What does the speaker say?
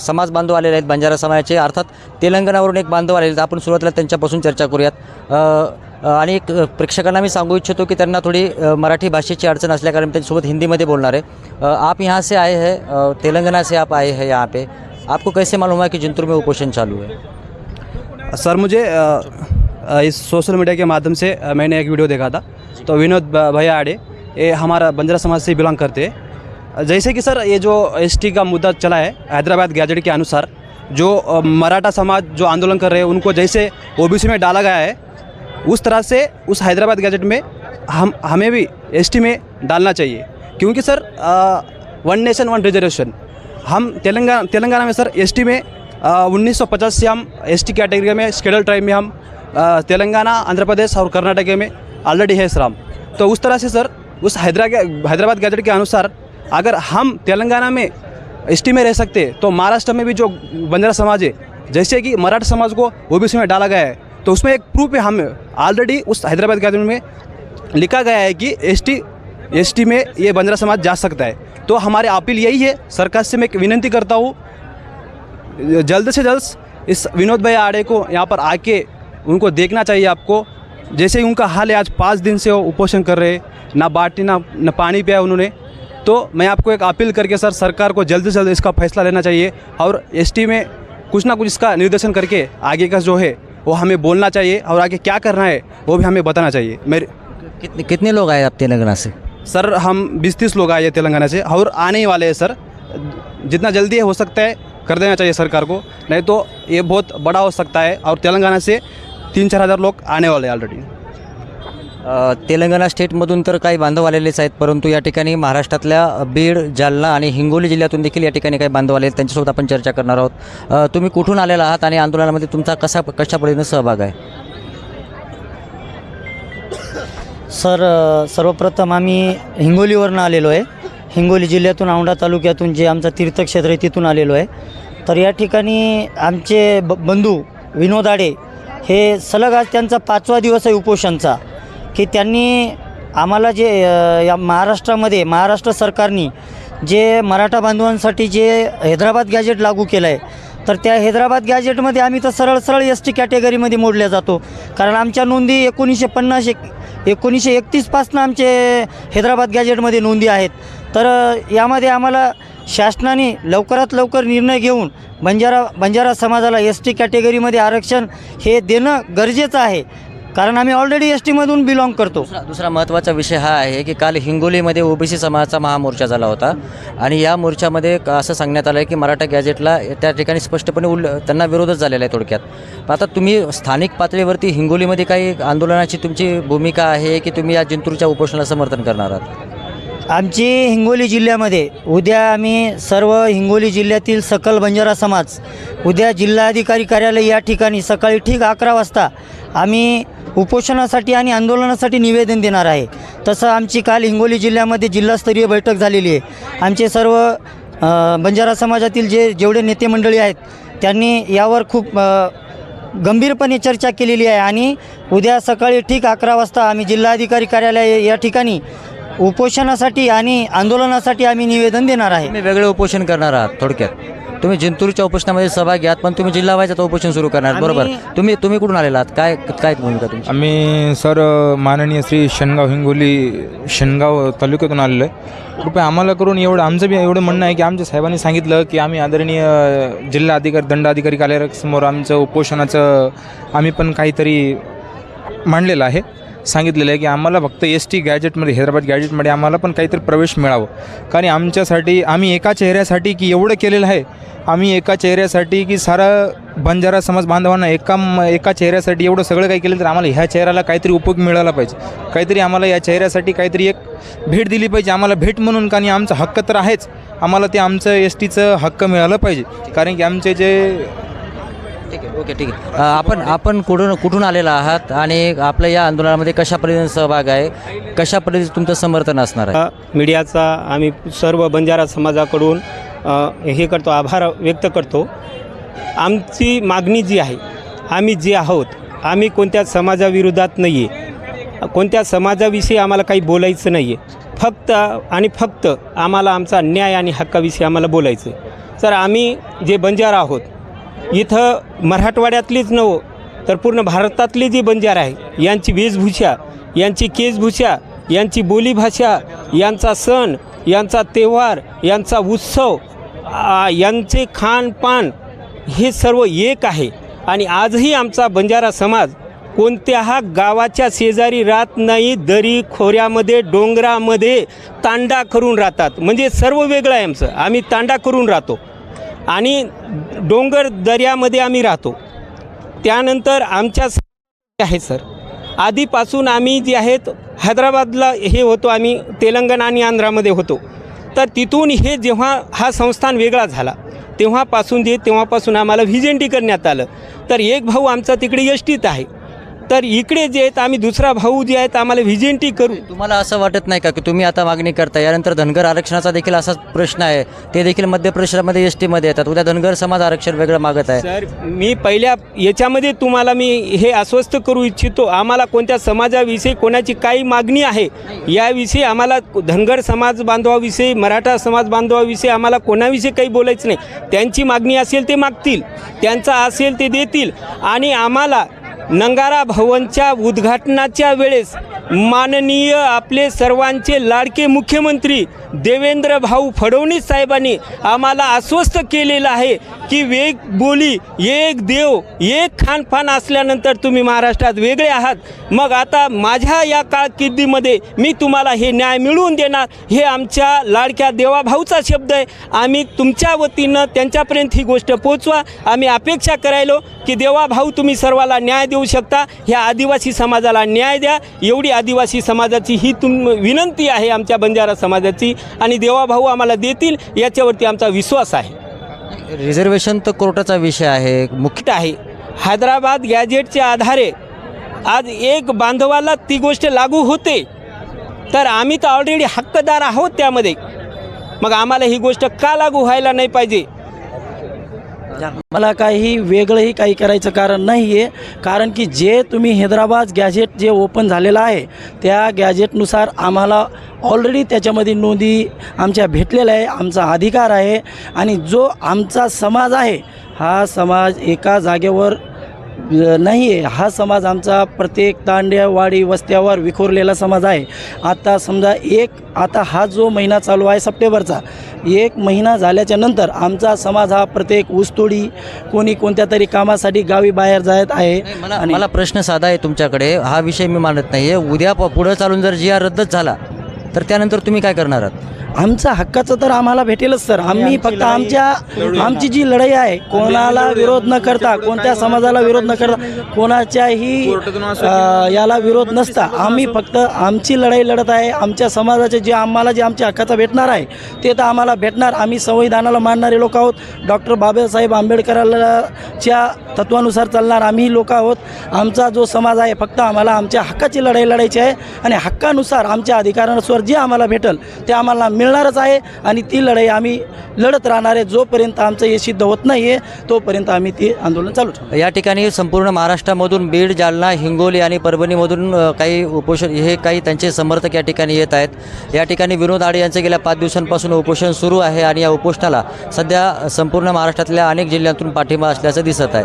समाज बांधव आलेले आहेत बंजारा समाजाचे. अर्थात तेलंगणावरून एक बांधव आलेले आहेत. आपण सुरुवातीला त्यांच्यापासून चर्चा करूयात. आणि एक प्रेक्षकांना मी सांगू इच्छितो की त्यांना थोडी मराठी भाषेची अडचण असल्याकारण त्यांच्यासोबत हिंदीमध्ये बोलणार आहे. आप यहाँ से आए हैं तेलंगणा से आप आए हैं यहाँ पे. आपको कैसे मालूम है कि जिंतूर में उपोषण चालू है? सर मुझे इस सोशल मीडिया के माध्यम से मैंने एक वीडियो देखा था. तो विनोद भ- भैया आड़े ये हमारा बंजारा समाज से बिलोंग करते हैं. जैसे कि सर, ये जो एसटी का मुद्दा चला है, हैदराबाद गैजेट के अनुसार, जो मराठा समाज जो आंदोलन कर रहे हैं, उनको जैसे ओबीसी में डाला गया है, उस तरह से उस हैदराबाद गैजेट में हम, हमें भी एसटी में डालना चाहिए। क्योंकि sir one nation, one reservation. हम तेलंगाना तेलंगाना में सर, एसटी में उन्नीस सौ पचास से हम एस टी कैटेगरी में, स्केडल ट्राइब में हम तेलंगाना, आंध्र प्रदेश और कर्नाटक में ऑलरेडी है श्राम तो उस तरह से सर, उस हैदरा, हैदराबाद गैजेट के अनुसार अगर हम तेलंगाना में एसटी में रह सकते तो महाराष्ट्र में भी जो बंजारा समाज है, जैसे कि मराठा समाज को ओबीसी में डाला गया है। तो उसमें एक प्रूफ है हम ऑलरेडी उस हैदराबाद गैजेट में लिखा गया है कि एस टी एस टी में ये बंजारा समाज जा सकता है। तो हमारी अपील यही है, सरकार से मैं एक विनंती करता हूँ, जल्द से जल्द इस विनोद भाई आड़े को यहाँ पर आके उनको देखना चाहिए आपको। जैसे उनका हाल है, आज पाँच दिन से वो उपोषण कर रहे ना बाटी ना ना पानी पिया उन्होंने। तो मैं आपको एक अपील करके सर सरकार को जल्द से जल्द इसका फैसला लेना चाहिए और एसटी में कुछ ना कुछ इसका निर्देशन करके आगे का जो है वो हमें बोलना चाहिए और आगे क्या करना है वो भी हमें बताना चाहिए। मेरे कितने कितने लोग आए आप तेलंगाना से? सर हम बीस तीस लोग आए हैं तेलंगाना से और आने ही वाले हैं सर। जितना जल्दी हो सकता है कर देना चाहिए सरकार को नहीं तो ये बहुत बड़ा हो सकता है और तेलंगाना से तीन चार हज़ार लोग आने वाले हैं ऑलरेडी तेलंगणा स्टेटमधून तर काही बांधव आलेलेच आहेत परंतु या ठिकाणी महाराष्ट्रातल्या बीड जालना आणि हिंगोली जिल्ह्यातून देखील या ठिकाणी काही बांधव आले आहेत त्यांच्यासोबत आपण चर्चा करणार आहोत. तुम्ही कुठून आलेला आहात आणि आंदोलनामध्ये तुमचा कसा कशा पद्धतीनं सहभाग आहे? सर सर्वप्रथम आम्ही हिंगोलीवरनं आलेलो आहे. हिंगोली जिल्ह्यातून औंढा तालुक्यातून जे आमचं तीर्थक्षेत्र आहे तिथून आलेलो आहे. तर या ठिकाणी आमचे ब बंधू विनोद आडे हे सलग आज त्यांचा पाचवा दिवस आहे उपोषणचा. की त्यांनी आम्हाला जे या महाराष्ट्रामध्ये महाराष्ट्र सरकारनी जे मराठा बांधवांसाठी जे हैदराबाद गॅजेट लागू केलं आहे तर त्या हैदराबाद गॅजेटमध्ये आम्ही तर सरळ सरळ एस टी कॅटेगरीमध्ये मोडल्या जातो. कारण आमच्या नोंदी एकोणीसशे पन्नास एक एकोणीसशे एकतीसपासून आमचे हैदराबाद गॅजेटमध्ये नोंदी आहेत. तर यामध्ये आम्हाला शासनाने लवकरात लवकर निर्णय घेऊन बंजारा बंजारा समाजाला एस टी कॅटेगरीमध्ये आरक्षण हे देणं गरजेचं आहे. कारण आम्ही ऑलरेडी एस टीमधून बिलॉंग करतो. दुसरा दुसरा महत्त्वाचा विषय हा आहे की काल हिंगोलीमध्ये ओबीसी समाजाचा महामोर्चा झाला होता. आणि या मोर्चामध्ये क- असं सांगण्यात आलं आहे की मराठा गॅजेटला त्या ठिकाणी स्पष्टपणे उल त्यांना विरोधच झालेला आहे थोडक्यात. पण आता तुम्ही स्थानिक पातळीवरती हिंगोलीमध्ये काही आंदोलनाची तुमची भूमिका आहे की तुम्ही या जिंतूरच्या उपोषणाला समर्थन करणार आहात? आमची हिंगोली जिल्ह्यामध्ये उद्या आम्ही सर्व हिंगोली जिल्ह्यातील सकल बंजारा समाज उद्या जिल्हाधिकारी कार्यालय या ठिकाणी सकाळी ठीक अकरा वाजता आम्ही उपोषणासाठी आणि आंदोलनासाठी निवेदन देणार आहे. तसं आमची काल हिंगोली जिल्ह्यामध्ये जिल्हास्तरीय बैठक झालेली आहे. आमचे सर्व बंजारा समाजातील जे जेवढे नेते मंडळी आहेत त्यांनी यावर खूप गंभीरपणे चर्चा केलेली आहे आणि उद्या सकाळी ठीक अकरा वाजता आम्ही जिल्हाधिकारी कार्यालय या ठिकाणी उपोषणासाठी आणि आंदोलनासाठी आम्ही निवेदन देणार आहे. तुम्ही वेगळे उपोषण करणार आहात थोडक्यात. तुम्ही जिंतूरच्या उपोषणामध्ये सहभाग घ्यात पण तुम्ही जिल्हा व्हायचं उपोषण सुरू करणार. बरोबर. आम्ही- तुम्ही तुम्ही कुठून आलेला आहात? काय काय भूमिका तुमची? आम्ही सर माननीय श्री शनगाव हिंगोली शनगाव तालुक्यातून आलेलो आहे. कृपया आम्हाला करून एवढं आमचं बी एवढं म्हणणं आहे की आमच्या साहेबांनी सांगितलं की आम्ही आदरणीय जिल्हा अधिकारी दंडाधिकारी कार्यालयासमोर आमचं उपोषणाचं आम्ही पण काहीतरी मांडलेलं आहे. सांगितलेलं आहे की आम्हाला फक्त एस टी गॅजेटमध्ये हैदराबाद गॅजेटमध्ये आम्हाला पण काहीतरी प्रवेश मिळावं. कारण आमच्यासाठी आम्ही एका चेहऱ्यासाठी की एवढं केलेलं आहे आम्ही एका चेहऱ्यासाठी की सारा बंजारा समाज बांधवांना एका म- एका चेहऱ्यासाठी एवढं सगळं काही केलं तर आम्हाला ह्या चेहऱ्याला काहीतरी उपयोग मिळाला पाहिजे. काहीतरी आम्हाला या चेहऱ्यासाठी काहीतरी एक भेट दिली पाहिजे आम्हाला भेट म्हणून कारण आमचा हक्क तर आहेच. आम्हाला ते आमचं एस टीचं हक्क मिळालं पाहिजे. कारण की आमचे जे ठीक आहे. ओके ठीक आहे. आपण आपण कुठून कुठून आलेला आहात आणि आपल्या या आंदोलनामध्ये कशा पद्धतीने सहभाग आहे? कशा पद्धतीने तुमचं समर्थन असणार आहे? मीडियाचा आम्ही सर्व बंजारा समाजाकडून हे करतो आभार व्यक्त करतो. आमची मागणी जी आहे आम्ही जे आहोत आम्ही कोणत्या समाजाविरोधात नाही आहे कोणत्या समाजाविषयी आम्हाला काही बोलायचं नाही आहे फक्त आणि फक्त आम्हाला आमचा न्याय आणि हक्काविषयी आम्हाला बोलायचं आहे. तर आम्ही जे बंजारा आहोत इथं मराठवाड्यातलीच नव तर पूर्ण भारतातली जी बंजारा आहे यांची वेशभूषा यांची केशभूषा यांची बोलीभाषा यांचा सण यांचा त्योहार यांचा उत्सव यांचे खानपान हे सर्व एक आहे. आणि आजही आमचा बंजारा समाज कोणत्या गावाच्या शेजारी राहत नाही दरी खोऱ्यामध्ये डोंगरामध्ये तांडा करून राहतात. म्हणजे सर्व वेगळं आहे आमचं. आम्ही तांडा करून राहतो. आणि डोंगर दर्यामध्ये आम्ही राहतो. त्यानंतर आमच्या आहे सर. आधीपासून आम्ही जे आहेत हैदराबादला हे होतो आम्ही तेलंगणा आणि आंध्रामध्ये होतो. तर तिथून हे जेव्हा हा संस्थान वेगळा झाला तेव्हापासून जे तेव्हापासून आम्हाला व्हिजेंटी करण्यात आलं. तर एक भाऊ आमचा तिकडे यष्टीत आहे. तर इकडे जे आहेत आम्ही दुसरा भाऊ जे आहेत आम्हाला व्हिजेंटी करू. तुम्हाला असं वाटत नाही का की तुम्ही आता मागणी करता? यानंतर धनगर आरक्षणाचा देखील असाच प्रश्न आहे. ते देखील मध्य प्रदेशामध्ये एस टीमध्ये येतात. उद्या धनगर समाज आरक्षण वेगळं मागत आहे. सर मी पहिल्या याच्यामध्ये तुम्हाला मी हे आश्वस्त करू इच्छितो आम्हाला कोणत्या समाजाविषयी कोणाची काही मागणी आहे याविषयी आम्हाला धनगर समाज बांधवाविषयी मराठा समाज बांधवाविषयी आम्हाला कोणाविषयी काही बोलायचं नाही. त्यांची मागणी असेल ते मागतील त्यांचा असेल ते देतील. आणि आम्हाला नंगारा भवनच्या उद्घाटनाच्या वेळेस माननीय आपले सर्वांचे लाडके मुख्यमंत्री देवेंद्र भाऊ फडणवीस साहेबांनी आम्हाला आश्वस्त केलेलं आहे की वेग बोली एक देव एक खानपान असल्यानंतर तुम्ही महाराष्ट्रात वेगळे आहात. मग आता माझ्या या कारकिर्दीमध्ये मी तुम्हाला हे न्याय मिळवून देणार हे आमच्या लाडक्या देवाभाऊचा शब्द आहे. आम्ही तुमच्या वतीनं त्यांच्यापर्यंत ही गोष्ट पोचवा. आम्ही अपेक्षा करायलो की देवाभाऊ तुम्ही सर्वाला न्याय देऊ शकता. ह्या आदिवासी समाजाला न्याय द्या. एवढी आदिवासी समाजाची ही तुम विनंती आहे आमच्या बंजारा समाजाची आणि देवाभाऊ आम्हाला देतील याच्यावरती आमचा विश्वास आहे. रिझर्वेशन तर कोर्टाचा विषय आहे. मुख्य आहे. हैदराबाद गॅजेटच्या आधारे आज एक बांधवाला ती गोष्ट लागू होते. तर आम्ही तर ऑलरेडी हक्कदार आहोत त्यामध्ये. मग आम्हाला ही गोष्ट का लागू व्हायला नाही पाहिजे? मला काही वेगळंही काही करायचं कारण नाही आहे कारण की जे तुम्ही हैदराबाद गॅजेट जे ओपन झालेलं आहे त्या गॅजेटनुसार आम्हाला ऑलरेडी त्याच्यामध्ये नोंदी आमच्या भेटलेल्या आहे आमचा अधिकार आहे. आणि जो आमचा समाज आहे हा समाज एका जागेवर नाही आहे हा समाज आमचा प्रत्येक तांड्या वाडी वस्त्यावर विखुरलेला समाज आहे. आता समजा एक आता हा जो महिना चालू आहे सप्टेंबरचा एक महिना झाल्याच्यानंतर आमचा समाज हा प्रत्येक ऊसतोडी कोणी कोणत्या तरी कामासाठी गावी बाहेर जात आहे. मला आणि मला प्रश्न साधा आहे तुमच्याकडे. हा विषय मी मानत नाही आहे उद्या पुढं चालून जर जी आर रद्दच झाला तर त्यानंतर तुम्ही काय करणार आहात? आमचा हक्काचं तर आम्हाला भेटेलच सर. आम्ही फक्त आमच्या आमची जी लढाई आहे कोणाला विरोध न करता कोणत्या समाजाला विरोध न करता कोणाच्याही याला विरोध नसता. आम्ही फक्त आमची लढाई लढत आहे. आमच्या समाजाचे जे आम्हाला जे आमच्या हक्काचं भेटणार आहे ते तर आम्हाला भेटणार. आम्ही संविधानाला मानणारे लोक आहोत. डॉक्टर बाबासाहेब आंबेडकरांच्या तत्वानुसार चालणार आम्ही लोक आहोत. आमचा जो समाज आहे फक्त आम्हाला आमच्या हक्काची लढाई लढायची आहे. आणि हक्कानुसार आमच्या अधिकारानुसार जे आम्हाला भेटल ते आम्हाला मिळणारच आहे आणि ती लढाई आम्ही लढत राहणार आहे जोपर्यंत आमचं हे सिद्ध होत नाही आहे तोपर्यंत आम्ही ती आंदोलन चालू ठेवू या ठिकाणी संपूर्ण महाराष्ट्रामधून बीड जालना हिंगोली आणि परभणीमधून काही उपोषण हे काही त्यांचे समर्थक या ठिकाणी येत आहेत. या ठिकाणी विनोद आडे यांचे गेल्या पाच दिवसांपासून उपोषण सुरू आहे आणि या उपोषणाला सध्या संपूर्ण महाराष्ट्रातल्या अनेक जिल्ह्यांतून पाठिंबा असल्याचं दिसत आहे.